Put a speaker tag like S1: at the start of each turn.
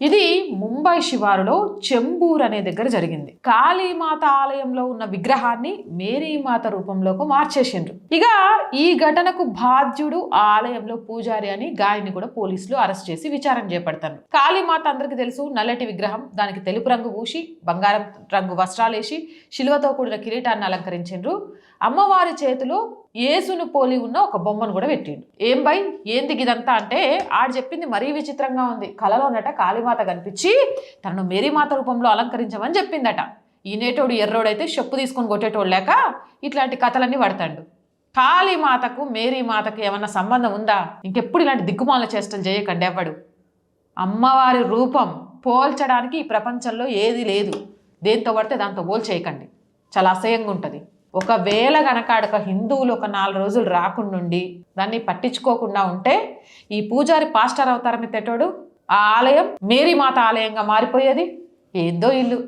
S1: ఇది ముంబై శివారులో చెంబూర్ అనే దగ్గర జరిగింది. కాళీమాత ఆలయంలో ఉన్న విగ్రహాన్ని మేరీమాత రూపంలోకి మార్చేసిండ్రు. ఇక ఈ ఘటనకు బాధ్యుడు ఆ ఆలయంలో పూజారి అని గాయని కూడా పోలీసులు అరెస్ట్ చేసి విచారణ చేపడతారు. కాళీమాత అందరికీ తెలుసు నల్లటి విగ్రహం దానికి తెలుపు రంగు పూసి బంగారం రంగు వస్త్రాలేసి శిలువతో కూడిన కిరీటాన్ని అలంకరించిండ్రు. అమ్మవారి చేతిలో యేసును పోలి ఉన్న ఒక బొమ్మను కూడా పెట్టిండు ఏం బై ఏంది ఇదంతా అంటే ఆడు చెప్పింది మరీ విచిత్రంగా ఉంది. కళలోనట కాళీమాత వచ్చి తనను మేరీమాత రూపంలో అలంకరించమని చెప్పిందట. ఈనేటోడు ఎర్రోడైతే చెప్పు తీసుకొని కొట్టేటోడు లేక ఇట్లాంటి కథలన్నీ పడతాడు. కాళీమాతకు మేరీమాతకు ఏమన్నా సంబంధం ఉందా? ఇంకెప్పుడు ఇలాంటి దిగ్గుమాల చేష్టం చేయకండి ఎవ్వడు అమ్మవారి రూపం పోల్చడానికి ఈ ప్రపంచంలో ఏది లేదు. దేంతో పడితే దాంతో పోల్చేయకండి చాలా అసహ్యంగా ఉంటుంది. ఒకవేళ గనక ఆడొక హిందువులు ఒక నాలుగు రోజులు రాకుండా దాన్ని పట్టించుకోకుండా ఉంటే ఈ పూజారి పాస్టర్ అవతారం తెటోడు ఆ ఆలయం మేరీమాత ఆలయంగా మారిపోయేది. ఏందో ఇల్లు.